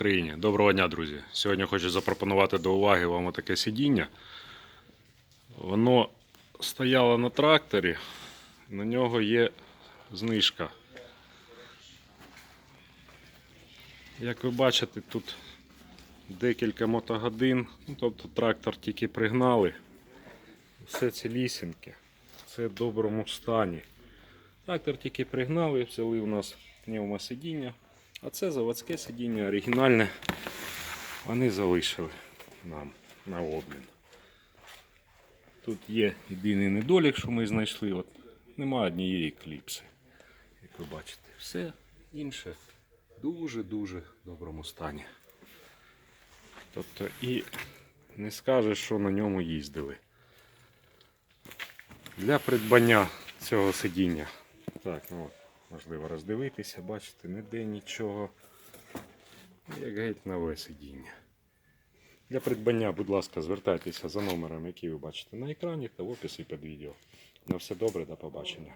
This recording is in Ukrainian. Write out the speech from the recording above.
Україні! Доброго дня, друзі! Сьогодні хочу запропонувати до уваги вам таке сидіння. Воно стояло на тракторі, на нього є знижка. Як ви бачите, тут декілька мотогодин, ну, тобто трактор тільки пригнали. Все цілісіньке, все в доброму стані. Трактор тільки пригнали, взяли у нас пневмосидіння. А це заводське сидіння оригінальне. Вони залишили нам на обмін. Тут є єдиний недолік, що ми знайшли. От Нема однієї кліпси. Як ви бачите, все інше дуже-дуже доброму стані. Тобто і не скажеш, що на ньому їздили. Для придбання цього сидіння. Так, ну от, можливо роздивитися, бачите, ніде нічого. Як геть нове сидіння. Для придбання, будь ласка, звертайтеся за номером, який ви бачите на екрані та в описі під відео. На все добре, до побачення.